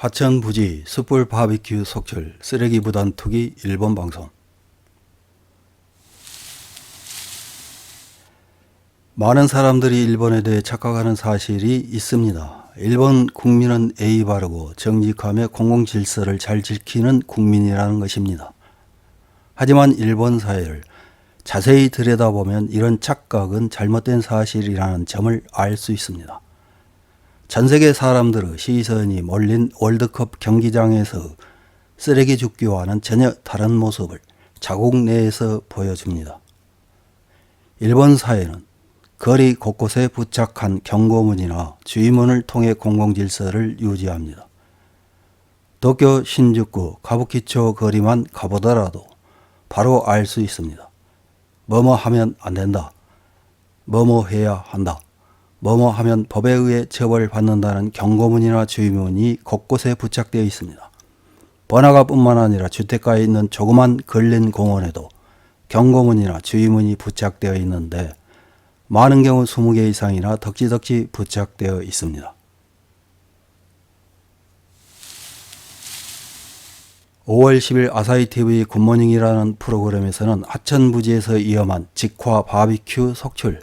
하천 부지 숯불 바비큐 속철 쓰레기 부단 투기 일본 방송 많은 사람들이 일본에 대해 착각하는 사실이 있습니다. 일본 국민은 예의 바르고 정직하며 공공 질서를 잘 지키는 국민이라는 것입니다. 하지만 일본 사회를 자세히 들여다보면 이런 착각은 잘못된 사실이라는 점을 알 수 있습니다. 전 세계 사람들의 시선이 몰린 월드컵 경기장에서 쓰레기 줍기와는 전혀 다른 모습을 자국 내에서 보여줍니다. 일본 사회는 거리 곳곳에 부착한 경고문이나 주의문을 통해 공공질서를 유지합니다. 도쿄 신주쿠 가부키초 거리만 가보더라도 바로 알 수 있습니다. 뭐뭐 하면 안 된다. 뭐뭐 해야 한다. 뭐뭐 하면 법에 의해 처벌 받는다는 경고문이나 주의문이 곳곳에 부착되어 있습니다. 번화가뿐만 아니라 주택가에 있는 조그만 걸린 공원에도 경고문이나 주의문이 부착되어 있는데 많은 경우 20개 이상이나 덕지덕지 부착되어 있습니다. 5월 10일 아사히TV 굿모닝이라는 프로그램에서는 하천 부지에서 위험한 직화 바비큐 속출,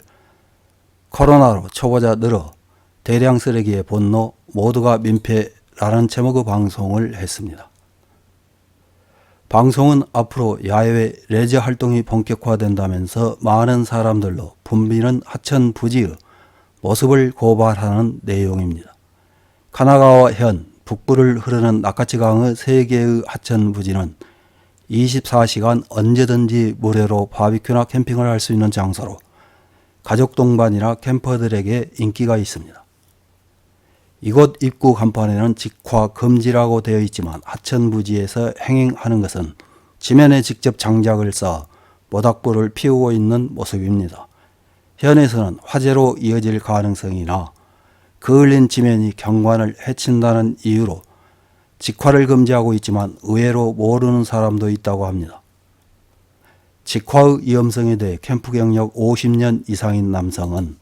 코로나로 초보자 늘어 대량 쓰레기의 분노 모두가 민폐라는 제목의 방송을 했습니다. 방송은 앞으로 야외 레저 활동이 본격화된다면서 많은 사람들로 붐비는 하천 부지의 모습을 고발하는 내용입니다. 카나가와 현, 북부를 흐르는 나카치강의 세 개의 하천 부지는 24시간 언제든지 무료로 바비큐나 캠핑을 할 수 있는 장소로 가족 동반이나 캠퍼들에게 인기가 있습니다. 이곳 입구 간판에는 직화 금지라고 되어 있지만 하천 부지에서 행행하는 것은 지면에 직접 장작을 쌓아 모닥불을 피우고 있는 모습입니다. 현에서는 화재로 이어질 가능성이나 그을린 지면이 경관을 해친다는 이유로 직화를 금지하고 있지만 의외로 모르는 사람도 있다고 합니다. 직화의 위험성에 대해 캠프 경력 50년 이상인 남성은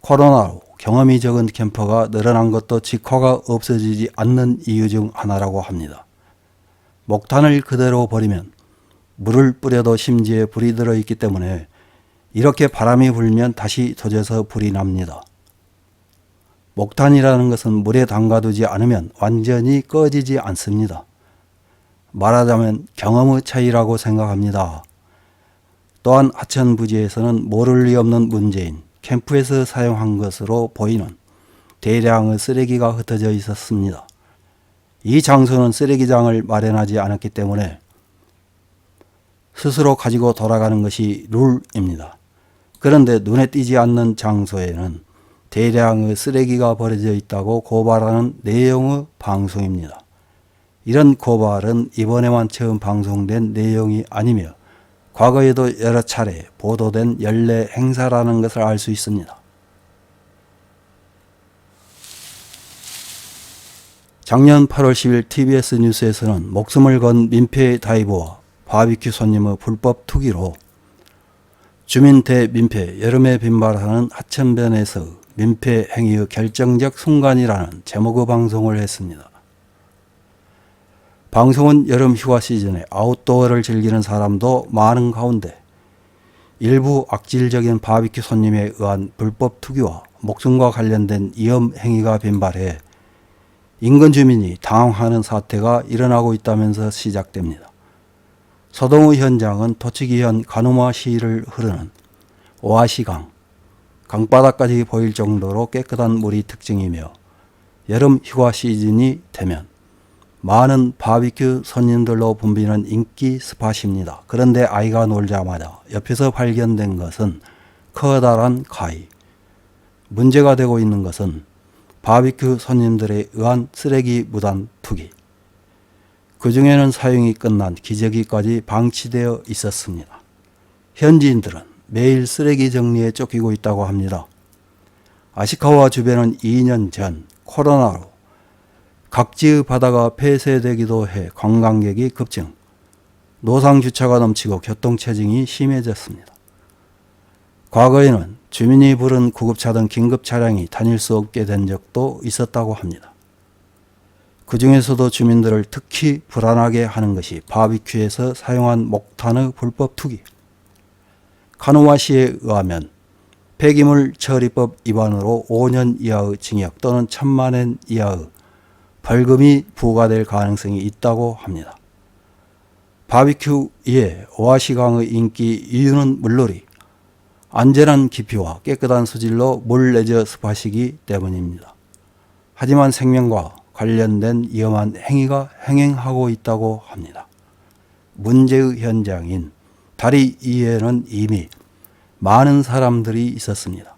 코로나로 경험이 적은 캠퍼가 늘어난 것도 직화가 없어지지 않는 이유 중 하나라고 합니다. 목탄을 그대로 버리면 물을 뿌려도 심지에 불이 들어있기 때문에 이렇게 바람이 불면 다시 터져서 불이 납니다. 목탄이라는 것은 물에 담가두지 않으면 완전히 꺼지지 않습니다. 말하자면 경험의 차이라고 생각합니다. 또한 하천 부지에서는 모를 리 없는 문제인 캠프에서 사용한 것으로 보이는 대량의 쓰레기가 흩어져 있었습니다. 이 장소는 쓰레기장을 마련하지 않았기 때문에 스스로 가지고 돌아가는 것이 룰입니다. 그런데 눈에 띄지 않는 장소에는 대량의 쓰레기가 버려져 있다고 고발하는 내용의 방송입니다. 이런 고발은 이번에만 처음 방송된 내용이 아니며 과거에도 여러 차례 보도된 연례 행사라는 것을 알 수 있습니다. 작년 8월 10일 TBS 뉴스에서는 목숨을 건 민폐 다이버와 바비큐 손님의 불법 투기로 주민 대 민폐 여름에 빈발하는 하천변에서 민폐 행위의 결정적 순간이라는 제목의 방송을 했습니다. 방송은 여름 휴가 시즌에 아웃도어를 즐기는 사람도 많은 가운데 일부 악질적인 바비큐 손님에 의한 불법 투기와 목숨과 관련된 위험 행위가 빈발해 인근 주민이 당황하는 사태가 일어나고 있다면서 시작됩니다. 소동의 현장은 토치기현 가누마 시를 흐르는 오아시강, 강바닥까지 보일 정도로 깨끗한 물이 특징이며 여름 휴가 시즌이 되면 많은 바비큐 손님들로 붐비는 인기 스팟입니다. 그런데 아이가 놀자마자 옆에서 발견된 것은 커다란 가위. 문제가 되고 있는 것은 바비큐 손님들에 의한 쓰레기 무단 투기. 그 중에는 사용이 끝난 기저귀까지 방치되어 있었습니다. 현지인들은 매일 쓰레기 정리에 쫓기고 있다고 합니다. 아시카와 주변은 2년 전 코로나로 각지의 바다가 폐쇄되기도 해 관광객이 급증, 노상 주차가 넘치고 교통체증이 심해졌습니다. 과거에는 주민이 부른 구급차 등 긴급 차량이 다닐 수 없게 된 적도 있었다고 합니다. 그 중에서도 주민들을 특히 불안하게 하는 것이 바비큐에서 사용한 목탄의 불법 투기. 카누마 시에 의하면 폐기물 처리법 위반으로 5년 이하의 징역 또는 천만 엔 이하의 벌금이 부과될 가능성이 있다고 합니다. 바비큐의 오아시강의 인기 이유는 물놀이, 안전한 깊이와 깨끗한 수질로 물 레저 스팟이기 때문입니다. 하지만 생명과 관련된 위험한 행위가 행행하고 있다고 합니다. 문제의 현장인 다리 위에는 이미 많은 사람들이 있었습니다.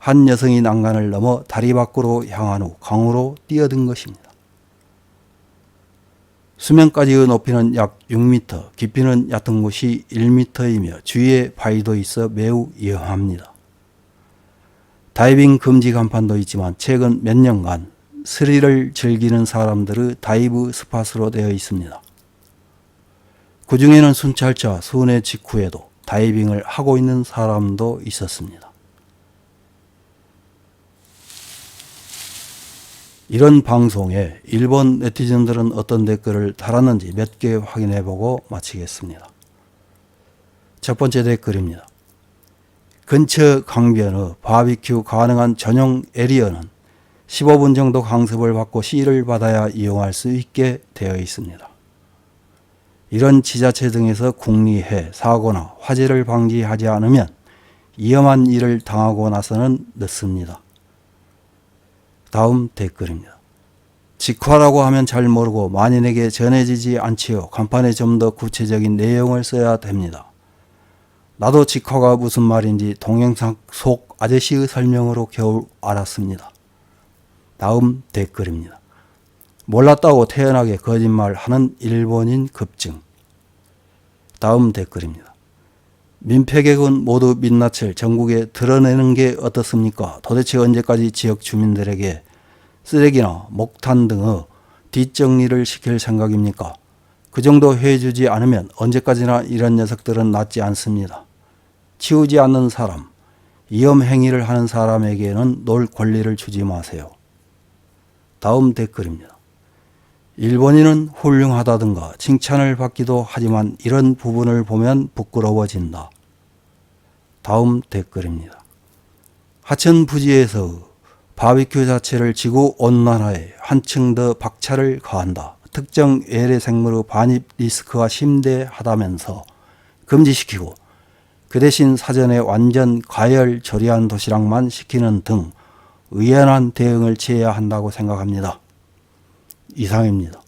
한 여성이 난간을 넘어 다리 밖으로 향한 후 강으로 뛰어든 것입니다. 수면까지의 높이는 약 6m, 깊이는 얕은 곳이 1m이며 주위에 바위도 있어 매우 위험합니다. 다이빙 금지 간판도 있지만 최근 몇 년간 스릴을 즐기는 사람들의 다이브 스팟으로 되어 있습니다. 그 중에는 순찰차 순회 직후에도 다이빙을 하고 있는 사람도 있었습니다. 이런 방송에 일본 네티즌들은 어떤 댓글을 달았는지 몇 개 확인해 보고 마치겠습니다. 첫 번째 댓글입니다. 근처 강변의 바비큐 가능한 전용 에리어는 15분 정도 강습을 받고 시를 받아야 이용할 수 있게 되어 있습니다. 이런 지자체 등에서 국리해 사고나 화재를 방지하지 않으면 위험한 일을 당하고 나서는 늦습니다. 다음 댓글입니다. 직화라고 하면 잘 모르고 만인에게 전해지지 않지요. 간판에 좀 더 구체적인 내용을 써야 됩니다. 나도 직화가 무슨 말인지 동영상 속 아저씨의 설명으로 겨우 알았습니다. 다음 댓글입니다. 몰랐다고 태연하게 거짓말하는 일본인 급증. 다음 댓글입니다. 민폐객은 모두 민낯을 전국에 드러내는 게 어떻습니까? 도대체 언제까지 지역 주민들에게 쓰레기나 목탄 등의 뒷정리를 시킬 생각입니까? 그 정도 해주지 않으면 언제까지나 이런 녀석들은 낫지 않습니다. 치우지 않는 사람, 위험 행위를 하는 사람에게는 놀 권리를 주지 마세요. 다음 댓글입니다. 일본인은 훌륭하다든가 칭찬을 받기도 하지만 이런 부분을 보면 부끄러워진다. 다음 댓글입니다. 하천 부지에서 바비큐 자체를 지구 온난화에 한층 더 박차를 가한다. 특정 외래 생물의 반입 리스크가 심대하다면서 금지시키고 그 대신 사전에 완전 가열 조리한 도시락만 시키는 등 의연한 대응을 취해야 한다고 생각합니다. 이상입니다.